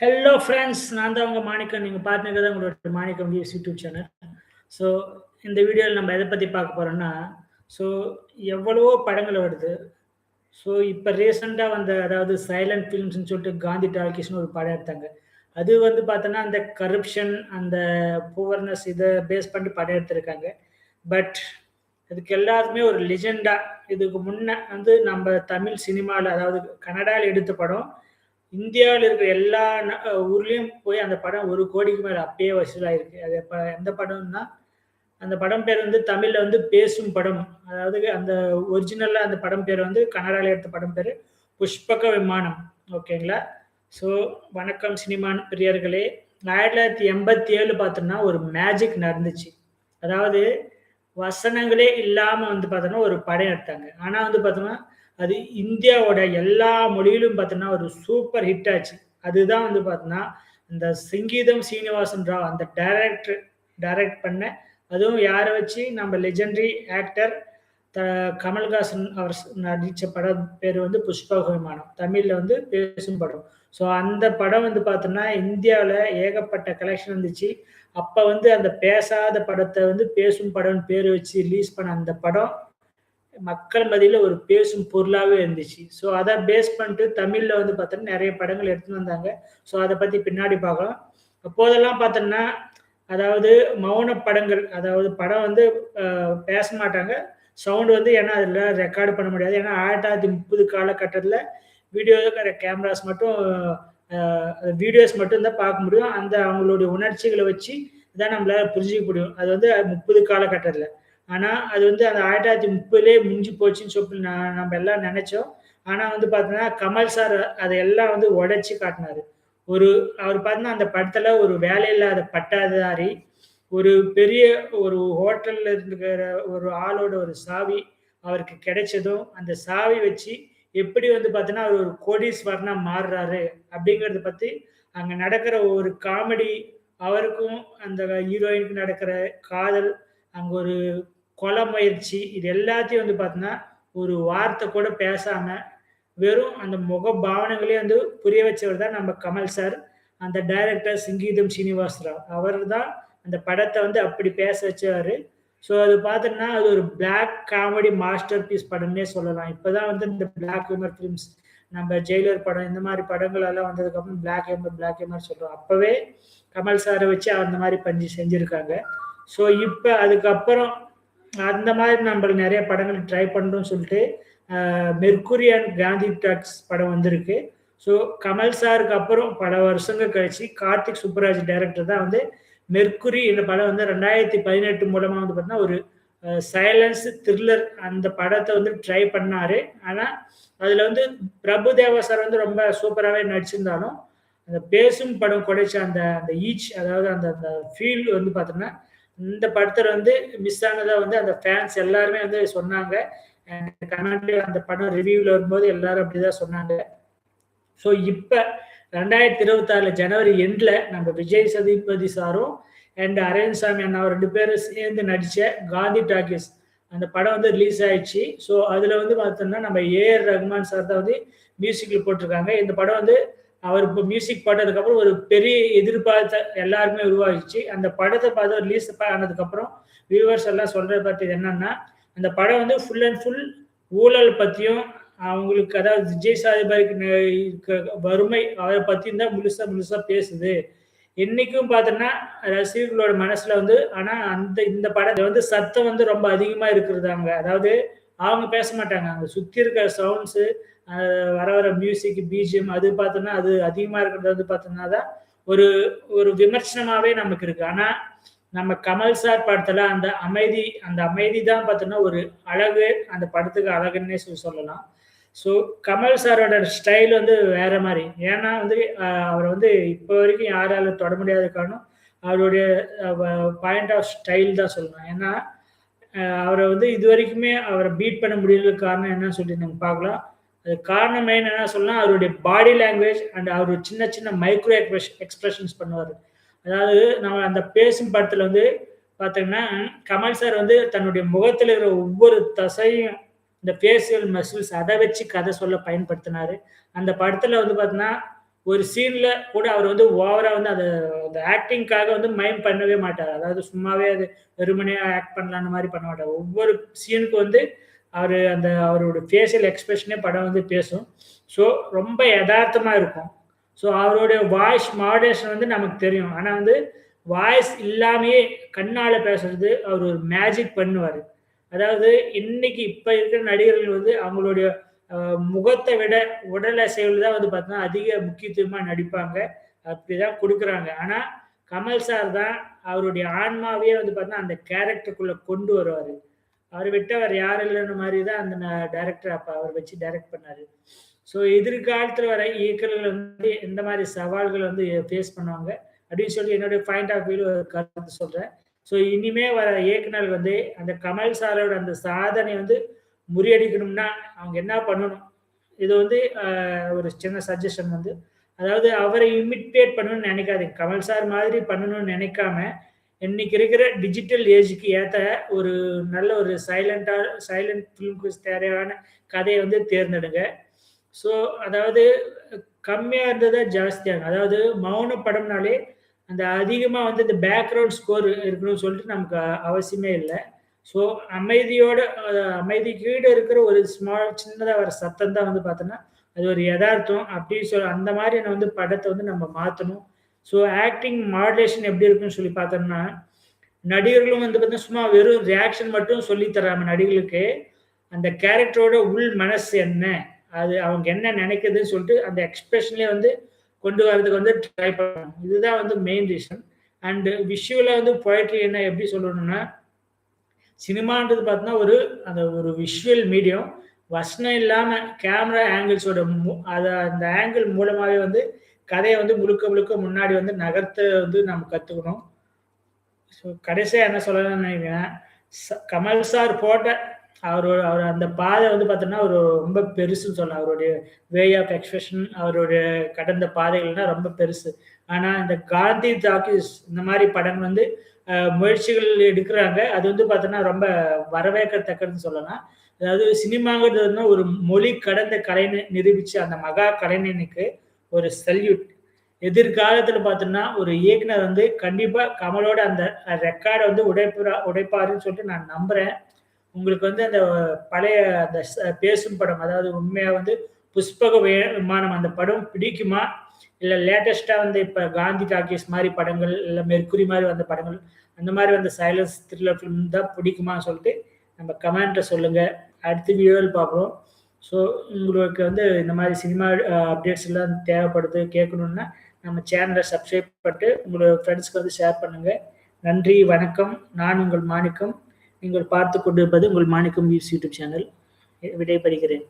Hello friends நான் தான் உங்கள் மாணிக்கம். நீங்கள் பார்த்துக்கிறது உங்களோட Manikkam views YouTube channel so இந்த வீடியோவில் நம்ம எதை பற்றி பார்க்க போகிறோம்னா ஸோ எவ்வளவோ படங்கள் வருது. ஸோ இப்போ ரீசெண்டாக வந்த அதாவது சைலண்ட் ஃபிலிம்ஸ்னு சொல்லிட்டு காந்தி டால்கிஸ்னு ஒரு படம் எடுத்தாங்க. அது வந்து பார்த்தோன்னா அந்த கரப்ஷன் அந்த புவர்னஸ் இதை பேஸ் பண்ணி படம் எடுத்திருக்காங்க. பட் அதுக்கு எல்லாருமே ஒரு லெஜெண்டாக இதுக்கு முன்னே வந்து நம்ம தமிழ் சினிமாவில் அதாவது கன்னடாவில் எடுத்த படம் இந்தியாவில் இருக்கிற எல்லா ஊர்லேயும் போய் அந்த படம் ஒரு கோடிக்கு மேலே அப்பயே வசூலாயிருக்கு அது இப்போ எந்த படம்னா அந்த படம் பேர் வந்து தமிழில் வந்து பேசும் படம். அதாவது அந்த ஒரிஜினலாக அந்த படம் பேர் வந்து கனடாவில் எடுத்த படம் பேர் புஷ்பக விமானம். ஓகேங்களா ஸோ வணக்கம் சினிமான் பிரியர்களே. ஆயிரத்தி தொள்ளாயிரத்தி எண்பத்தி ஏழு பார்த்தோம்னா ஒரு மேஜிக் நடந்துச்சு. அதாவது வசனங்களே இல்லாமல் வந்து பார்த்தோன்னா ஒரு படம் எடுத்தாங்க. ஆனால் வந்து பார்த்தோம்னா அது இந்தியாவோட எல்லா மொழியிலும் பார்த்தோன்னா ஒரு சூப்பர் ஹிட் ஆச்சு. அதுதான் வந்து பார்த்தோன்னா இந்த சங்கீதம் சீனிவாசன் ராவ் அந்த டைரக்டர் டைரக்ட் பண்ண அதுவும் யாரை வச்சு? நம்ம லெஜெண்டரி ஆக்டர் த கமல்ஹாசன் அவர் நடித்த படம் பேர் வந்து புஷ்பக விமானம் தமிழில் வந்து பேசும் படம். ஸோ அந்த படம் வந்து பார்த்தோம்னா இந்தியாவில் ஏகப்பட்ட கலெக்ஷன் இருந்துச்சு அப்போ வந்து அந்த பேசாத படத்தை வந்து பேசும் படம்னு பேர் வச்சு ரிலீஸ் பண்ண அந்த படம் மக்கள் மதியில் ஒரு பேசும் பொருளாகவே இருந்துச்சு. ஸோ அதை பேஸ் பண்ணிட்டு தமிழில் வந்து பார்த்தோம்னா நிறைய படங்கள் எடுத்துன்னு வந்தாங்க. ஸோ அதை பற்றி பின்னாடி பார்க்கலாம். அப்போதெல்லாம் பார்த்தோன்னா அதாவது மௌன படங்கள் அதாவது படம் வந்து பேச மாட்டாங்க. சவுண்ட் வந்து ஏன்னா அதில் ரெக்கார்டு பண்ண முடியாது. ஏன்னா ஆயிரத்தி தொள்ளாயிரத்தி முப்பது காலகட்டத்தில் வீடியோ கேமராஸ் மட்டும் வீடியோஸ் மட்டும் தான் பார்க்க முடியும். அந்த அவங்களுடைய உணர்ச்சிகளை வச்சு தான் நம்மளால புரிஞ்சிக்க முடியும். அது வந்து முப்பது காலகட்டத்தில். ஆனால் அது வந்து அந்த ஆயிரத்தி தொள்ளாயிரத்தி முப்பதுலேயே முடிஞ்சு போச்சுன்னு சொல்லி நான் நம்ம எல்லாம் நினைச்சோம். ஆனால் வந்து பார்த்தோன்னா கமல் சார் அதை எல்லாம் வந்து உடைச்சி காட்டினாரு. ஒரு அவர் பார்த்தீங்கன்னா அந்த படத்தில் ஒரு வேலையில்லாத பட்டாதாரி ஒரு பெரிய ஒரு ஹோட்டலில் இருக்கிற ஒரு ஆளோட ஒரு சாவி அவருக்கு கிடைச்சதும் அந்த சாவி வச்சு எப்படி வந்து பார்த்தீங்கன்னா அவர் ஒரு கோடீஸ்வரனாக மாறுறாரு அப்படிங்கிறத பற்றி அங்கே நடக்கிற ஒரு காமெடி அவருக்கும் அந்த ஹீரோயினுக்கு நடக்கிற காதல் அங்கே ஒரு கொலை முயற்சி இது எல்லாத்தையும் வந்து பார்த்தீங்கன்னா ஒரு வார்த்தை கூட பேசாம வெறும் அந்த முக பாவனைகளே வந்து புரிய வச்சவர் தான் நம்ம கமல் சார் அந்த டைரக்டர் சிங்கீதம் சீனிவாஸ் ராவ். அவர் தான் அந்த படத்தை வந்து அப்படி பேச வச்சவர். ஸோ அது பார்த்தோம்னா அது ஒரு பிளாக் காமெடி மாஸ்டர் பீஸ் படம்னே சொல்லலாம். இப்போதான் வந்து இந்த பிளாக் ஹியூமர் ஃபிலிம்ஸ் நம்ம ஜெயிலர் படம் இந்த மாதிரி படங்கள் எல்லாம் வந்ததுக்கப்புறம் பிளாக் ஹியூமர் பிளாக் ஹியூமர் சொல்கிறோம் அப்போவே கமல் சாரை வச்சு அந்த மாதிரி பஞ்சு செஞ்சுருக்காங்க. ஸோ இப்போ அதுக்கப்புறம் அந்த மாதிரி நம்ம நிறைய படங்கள் ட்ரை பண்ணுறோம்னு சொல்லிட்டு மெர்குரி அண்ட் காந்தி டாக்ஸ் படம் வந்திருக்கு. ஸோ கமல் சாருக்கு அப்புறம் பல வருஷங்கள் கழிச்சு கார்த்திக் சுப்பராஜ் டைரக்டர் தான் வந்து மெர்குரி இந்த படம் வந்து ரெண்டாயிரத்தி பதினெட்டு மூலமாக வந்து பார்த்தீங்கன்னா ஒரு சைலன்ஸ் த்ரில்லர் அந்த படத்தை வந்து ட்ரை பண்ணார். ஆனால் அதில் வந்து பிரபு தேவா சார் வந்து ரொம்ப சூப்பராகவே நடிச்சிருந்தாலும் அந்த பேசும் படம் கொடைச்ச அந்த அந்த ஈச் அதாவது அந்த அந்த ஃபீல் வந்து பார்த்தோம்னா இந்த படத்தில் வந்து மிஸ் ஆனதாக வந்து அந்த ஃபேன்ஸ் எல்லாருமே வந்து சொன்னாங்க. கர்நாடக அந்த படம் ரிவ்யூவில் வரும்போது எல்லாரும் அப்படிதான் சொன்னாங்க. ஸோ இப்போ ரெண்டாயிரத்தி இருபத்தாறுல ஜனவரி எண்டில் நம்ம விஜய் சதுபதி சாரும் அண்ட் அரவிந்த் சாமி அண்ணா ரெண்டு பேரும் சேர்ந்து நடித்த காந்தி டாக்கீஸ் அந்த படம் வந்து ரிலீஸ் ஆயிடுச்சு. ஸோ அதில் வந்து பார்த்தோம்னா நம்ம ஏஆர் ரஹ்மான் சார் தான் வந்து மியூசிக்கில் போட்டிருக்காங்க. இந்த படம் வந்து அவர் இப்போ மியூசிக் பாட்டதுக்கப்புறம் ஒரு பெரிய எதிர்பார்த்த எல்லாருமே உருவாகிச்சு அந்த படத்தை பார்த்து ரிலீஸ் ஆனதுக்கப்புறம் வியூவர்ஸ் எல்லாம் சொல்கிறத பற்றி என்னன்னா அந்த படம் வந்து ஃபுல் அண்ட் ஃபுல் ஊழல் பற்றியும் அவங்களுக்கு அதாவது விஜய் சாதிபாய்க்கு இருக்க வறுமை அவரை பற்றியும் தான் முழுசாக முழுசாக பேசுது. என்னைக்கும் பார்த்தோன்னா ரசிகர்களோட மனசில் வந்து ஆனால் அந்த இந்த படத்தை வந்து சத்தம் வந்து ரொம்ப அதிகமாக இருக்கிறதாங்க அதாவது அவங்க பேச மாட்டாங்க. அங்கே சுற்றி இருக்கிற சவுண்ட்ஸு வர வர மியூசிக் பிஜிஎம் அது பார்த்தோன்னா அது அதிகமாக இருக்கிறது வந்து பார்த்தோம்னா தான் ஒரு ஒரு விமர்சனமாகவே நமக்கு இருக்கு. ஆனால் நம்ம கமல் சார் படத்துல அந்த அமைதி அந்த அமைதி தான் பார்த்தோன்னா ஒரு அழகு அந்த படத்துக்கு அழகுன்னே சொல்லி சொல்லலாம். ஸோ கமல் சாரோட ஸ்டைல் வந்து வேற மாதிரி. ஏன்னா வந்து அவர் வந்து இப்போ வரைக்கும் யாராலும் தொட முடியாத காரணம் அவருடைய பாயிண்ட் ஆஃப் ஸ்டைல் தான் சொல்லலாம் ஏன்னா அவரை வந்து இது வரைக்குமே அவரை பீட் பண்ண முடியல காரணம் என்னன்னு சொல்லிட்டு நம்ம பார்க்கலாம். அது காரணம் மெயின் என்ன சொல்லலாம் அவருடைய பாடி லாங்குவேஜ் அண்ட் அவர் சின்ன சின்ன மைக்ரோ எக்ஸ்பிரஷ் எக்ஸ்பிரஷன்ஸ் பண்ணுவார். அதாவது நம்ம அந்த பேசும் படத்தில் வந்து பார்த்தீங்கன்னா கமல் சார் வந்து தன்னுடைய முகத்தில் இருக்கிற ஒவ்வொரு தசையும் இந்த ஃபேஷியல் மசில்ஸ் அதை வச்சு கதை சொல்ல பயன்படுத்தினார். அந்த படத்தில் வந்து பார்த்தீங்கன்னா ஒரு சீன்ல கூட அவர் வந்து ஓவரா வந்து அந்த அந்த ஆக்டிங்காக வந்து மைம் பண்ணவே மாட்டார். அதாவது சும்மாவே அது வெறுமனே ஆக்ட் பண்ணலான்னு மாதிரி பண்ண மாட்டார். ஒவ்வொரு சீனுக்கு வந்து அவர் அந்த அவரோட ஃபேஷியல் எக்ஸ்பிரஷனே படம் வந்து பேசும். ஸோ ரொம்ப யதார்த்தமாக இருக்கும். ஸோ அவருடைய வாய்ஸ் மாடரேஷன் வந்து நமக்கு தெரியும். ஆனால் வந்து வாய்ஸ் இல்லாமையே கண்ணால் பேசுறது அவர் ஒரு மேஜிக் பண்ணுவார். அதாவது இன்னைக்கு இப்போ இருக்கிற நடிகர்கள் வந்து அவங்களுடைய முகத்தை விட உடல் அசைவில் தான் வந்து பார்த்தோன்னா அதிக முக்கியத்துவமாக நடிப்பாங்க. அப்படிதான் கொடுக்குறாங்க. ஆனால் கமல் சார் தான் அவருடைய ஆன்மாவே வந்து பார்த்தா அந்த கேரக்டருக்குள்ளே கொண்டு வருவார். அவர் விட்டவர் யார் இல்லைன்னு மாதிரி தான் அந்த டைரக்டர் அப்போ அவர் வச்சு டைரக்ட் பண்ணார். ஸோ எதிர்காலத்தில் வர இயக்கர்கள் வந்து எந்த மாதிரி சவால்கள் வந்து ஃபேஸ் பண்ணுவாங்க. அப்படின்னு சொல்லி என்னுடைய பாயிண்ட் ஆஃப் வியூ கருத்து சொல்கிறேன் ஸோ இனிமே வர இயக்குனர் வந்து அந்த கமல் சாரோட அந்த சாதனை வந்து முறியடிக்கணும்னா அவங்க என்ன பண்ணணும்? இது வந்து ஒரு சின்ன சஜஷன் வந்து அதாவது அவரை இமிட்டேட் பண்ணணும்னு நினைக்காதீங்க. கமல் சார் மாதிரி பண்ணணும்னு நினைக்காம இன்னைக்கு இருக்கிற டிஜிட்டல் ஏஜுக்கு ஏற்ற ஒரு நல்ல ஒரு சைலண்டா சைலண்ட் ஃபிலிம்க்கு தேவையான கதையை வந்து தேர்ந்தெடுங்க. ஸோ அதாவது கம்மியாக இருந்ததை ஜாஸ்தியாகும் அதாவது மௌன படம்னாலே அந்த அதிகமாக வந்து இந்த பேக்ரவுண்ட் ஸ்கோர் இருக்கணும்னு சொல்லிட்டு நமக்கு அவசியமே இல்லை. ஸோ அமைதியோட அமைதி கீழே இருக்கிற ஒரு ஸ்மால் சின்னதாக வர சத்தம் தான் வந்து பார்த்தோன்னா அது ஒரு யதார்த்தம். அப்படின்னு சொல்ல அந்த மாதிரி நான் வந்து படத்தை வந்து நம்ம மாற்றணும் ஸோ ஆக்டிங் மாடுலேஷன் எப்படி இருக்குன்னு சொல்லி பார்த்தோம்னா நடிகர்களும் வந்து பார்த்தீங்கன்னா சும்மா வெறும் ரியாக்ஷன் மட்டும் சொல்லி தராம நடிகர்களுக்கு அந்த கேரக்டரோட உள் மனசு என்ன? அது அவங்க என்ன நினைக்குதுன்னு சொல்லிட்டு அந்த எக்ஸ்பிரஷன்லேயே வந்து கொண்டு வரதுக்கு வந்து ட்ரை பண்ணணும். இதுதான் வந்து மெயின் ரீசன் அண்டு விஷுவலாக வந்து பொயட்ரி என்ன எப்படி சொல்லணும்னா சினிமான்றது பார்த்தோன்னா ஒரு அந்த ஒரு விஷுவல் மீடியம் வசனம் இல்லாமல் கேமரா ஆங்கிள்ஸோட அதை அந்த ஆங்கிள் மூலமாகவே வந்து கதையை வந்து முழுக்க முழுக்க முன்னாடி வந்து நகர்த்த வந்து நம்ம கற்றுக்கணும் ஸோ கடைசியாக என்ன சொல்லலாம்னு நினைக்கிறேன் கமல் சார் போட்ட அவர் அவர் அந்த பாதை வந்து பார்த்தோன்னா அவர் ரொம்ப பெருசுன்னு சொல்லலாம். அவருடைய வே ஆஃப் எக்ஸ்பிரஷன் அவருடைய கடந்த பாதைகள்னா ரொம்ப பெருசு. ஆனால் இந்த காந்தி டாக்கிஸ் இந்த மாதிரி படங்கள் வந்து முயற்சிகள் எடுக்கிறாங்க. அது வந்து பார்த்தோன்னா ரொம்ப வரவேற்கத்தக்கதுன்னு சொல்லலாம். அதாவது சினிமாங்கிறது ஒரு மொழி கடந்த கலைஞ நிரூபிச்ச அந்த மகா கலைஞனுக்கு ஒரு சல்யூட் எதிர்காலத்தில் பார்த்தோம்னா ஒரு இயக்குனர் வந்து கண்டிப்பாக கமலோட அந்த ரெக்கார்டை வந்து உடைப்புறா உடைப்பாருன்னு சொல்லிட்டு நான் நம்புகிறேன் உங்களுக்கு வந்து அந்த பழைய அந்த பேசும் படம் அதாவது உண்மையாக வந்து புஷ்பக விமானம் அந்த படம் பிடிக்குமா? இல்லை லேட்டஸ்ட்டாக வந்து இப்போ காந்தி டாக்கீஸ் மாதிரி படங்கள் இல்லை மெர்குரி மாதிரி வந்த படங்கள் அந்த மாதிரி வந்த சைலன்ஸ் த்ரில்லர் ஃபிலிம் தான் பிடிக்குமான்னு சொல்லிட்டு நம்ம கமெண்ட்டை சொல்லுங்கள் அடுத்த வீடியோவில் பார்ப்போம். ஸோ உங்களுக்கு வந்து இந்த மாதிரி சினிமா அப்டேட்ஸ் எல்லாம் தேவைப்படுது கேட்கணுன்னா நம்ம சேனலை சப்ஸ்கிரைப் பண்ணிட்டு உங்களோட ஃப்ரெண்ட்ஸ்க்கு வந்து ஷேர் பண்ணுங்கள் நன்றி வணக்கம். நான் உங்கள் மாணிக்கம். நீங்கள் பார்த்து கொண்டிருப்பது உங்கள் மாணிக்கம் வியூஸ் யூடியூப் சேனல் விடைபெறுகிறேன்.